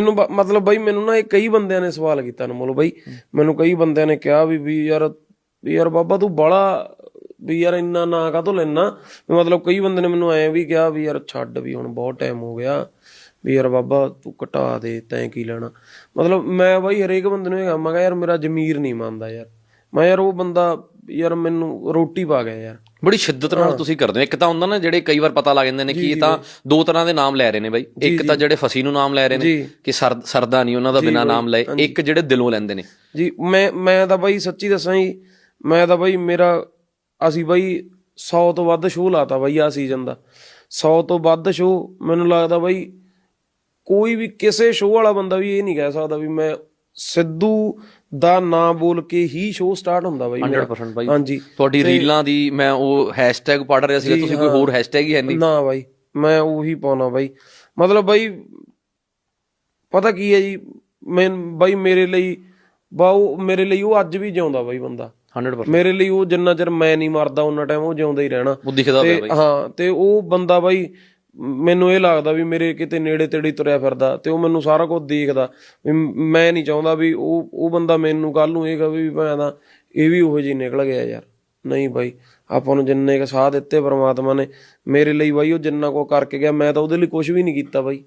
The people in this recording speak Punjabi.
ਮੈਨੂੰ ਮਤਲਬ ਬਾਈ ਮੈਨੂੰ ਨਾ ਇਹ ਕਈ ਬੰਦਿਆਂ ਨੇ ਸਵਾਲ ਕੀਤਾ ਅਨਮੋਲ ਬਾਈ। ਮੈਨੂੰ ਕਈ ਬੰਦਿਆਂ ਨੇ ਕਿਹਾ ਵੀ ਵੀ ਯਾਰ ਵੀ ਯਾਰ ਬਾਬਾ ਤੂੰ ਬੜਾ ਵੀ ਯਾਰ ਇੰਨਾ ਨਾ ਕਾਹਤੋਂ ਲੈਣਾ ਮਤਲਬ ਕਈ ਬੰਦੇ ਨੇ ਮੈਨੂੰ ਐ ਵੀ ਕਿਹਾ ਵੀ ਯਾਰ ਛੱਡ ਵੀ, ਹੁਣ ਬਹੁਤ ਟਾਈਮ ਹੋ ਗਿਆ। ਵੀ ਯਾਰ ਬਾਬਾ ਤੂੰ ਘਟਾ ਦੇ, ਤੈਂ ਕੀ ਲੈਣਾ? ਮਤਲਬ ਮੈਂ ਬਾਈ ਹਰੇਕ ਬੰਦੇ ਨੂੰ ਇਹ ਕਿਹਾ, ਮੈਂ ਕਿਹਾ ਯਾਰ ਮੇਰਾ ਜ਼ਮੀਰ ਨਹੀਂ ਮੰਨਦਾ ਯਾਰ। ਮੈਂ ਯਾਰ ਉਹ ਬੰਦਾ, ਯਾਰ ਮੈਨੂੰ ਰੋਟੀ ਪਾ ਗਿਆ ਯਾਰ। ਬੜੀ ਸ਼ਿੱਦਤ ਨਾਲ ਤੁਸੀਂ ਕਰਦੇ ਹੋ ਇੱਕ ਤਾਂ ਹੁੰਦਾ ਨਾ ਜਿਹੜੇ ਕਈ ਵਾਰ ਪਤਾ ਲੱਗ ਜਾਂਦੇ ਨੇ ਕਿ ਇਹ ਤਾਂ ਦੋ ਤਰ੍ਹਾਂ ਦੇ ਨਾਮ ਲੈ ਰਹੇ ਨੇ ਬਾਈ। ਇੱਕ ਤਾਂ ਜਿਹੜੇ ਫਸੀ ਨੂੰ ਨਾਮ ਲੈ ਰਹੇ ਨੇ। ਕਿ ਸਰ ਸਰਦਾ ਨਹੀਂ ਉਹਨਾਂ ਦਾ ਬਿਨਾ ਨਾਮ ਲਏ। ਇੱਕ ਜਿਹੜੇ ਦਿਲੋਂ ਲੈਂਦੇ ਨੇ। ਜੀ ਮੈਂ ਮੈਂ ਤਾਂ ਬਾਈ ਸੱਚੀ ਦੱਸਾਂ ਜੀ ਮੈਂ ਤਾਂ ਬਾਈ ਮੇਰਾ ਅਸੀਂ ਬਾਈ 100 ਤੋਂ ਵੱਧ ਸ਼ੋਅ ਲਾਤਾ ਬਾਈ ਆ ਸੀਜ਼ਨ ਦਾ। 100 ਤੋਂ ਵੱਧ ਸ਼ੋਅ ਮੈਨੂੰ ਲੱਗਦਾ ਬਾਈ ਕੋਈ ਵੀ ਕਿਸੇ ਸ਼ੋਅ ਵਾਲਾ ਬੰਦਾ ਵੀ ਇਹ ਨਹੀਂ ਕਹਿ ਸਕਦਾ ਵੀ ਮੈਂ ਸਿੱਧੂ ਦਾ ਨਾਂ ਬੋਲ ਕੇ ਹੀ ਸ਼ੋਅ ਸਟਾਰਟ ਹੁੰਦਾ ਬਾਈ ਮੇਰਾ। 100% ਬਾਈ। ਹਾਂਜੀ। ਤੁਹਾਡੀ ਰੀਲਾਂ ਦੀ ਮੈਂ ਉਹ ਹੈਸ਼ਟੈਗ ਪੜ ਰਿਹਾ ਸੀਗਾ ਤੁਸੀਂ ਕੋਈ ਹੋਰ ਹੈਸ਼ਟੈਗ ਹੀ ਹੈ ਨਹੀਂ। ਨਾ ਬਾਈ ਮੈਂ ਉਹੀ ਪਾਉਣਾ ਬਾਈ। ਮਤਲਬ ਬਾਈ ਪਤਾ ਕੀ ਹੈ ਜੀ ਮੈਂ ਬਾਈ ਮੇਰੇ ਲਈ ਬਾਉ ਮੇਰੇ ਲਈ ਉਹ ਅੱਜ ਵੀ ਜਿਉਂਦਾ ਬਾਈ ਬੰਦਾ। 100% ਮੇਰੇ ਲਈ ਉਹ ਜਿੰਨਾ ਚਿਰ ਮੈਂ ਨਹੀਂ ਮਰਦਾ ਉਹਨਾਂ ਟਾਈਮ ਉਹ ਜਿਉਂਦਾ ਹੀ ਰਹਿਣਾ। ਉਹ ਦਿਖਦਾ ਪਿਆ ਤੇ ਬਾਈ। ਹਾਂ ਤੇ ਉਹ ਬੰਦਾ ਬਾਈ ਮੈਨੂੰ ਇਹ ਲੱਗਦਾ ਵੀ ਮੇਰੇ ਕਿਤੇ ਨੇੜੇ ਤੇੜੇ ਤੁਰਿਆ ਫਿਰਦਾ ਤੇ ਉਹ ਮੈਨੂੰ ਸਾਰਾ ਕੁਝ ਦੇਖਦਾ ਵੀ ਮੈਂ ਨਹੀਂ ਚਾਹੁੰਦਾ ਵੀ ਉਹ ਉਹ ਬੰਦਾ ਮੈਨੂੰ ਕੱਲ ਨੂੰ ਇਹ ਕਹੇ ਵੀ ਭਾਂ ਦਾ, ਇਹ ਵੀ ਉਹੋ ਜਿਹੀ ਨਿਕਲ ਗਿਆ ਯਾਰ। ਨਹੀਂ ਬਾਈ, ਆਪਾਂ ਨੂੰ ਜਿੰਨੇ ਕ ਸਾਹ ਦਿੱਤੇ ਪ੍ਰਮਾਤਮਾ ਨੇ, ਮੇਰੇ ਲਈ ਬਾਈ ਉਹ ਜਿੰਨਾ ਕੋ ਕਰਕੇ ਗਿਆ, ਮੈਂ ਤਾਂ ਉਹਦੇ ਲਈ ਕੁਝ ਵੀ ਨਹੀਂ ਕੀਤਾ ਬਾਈ।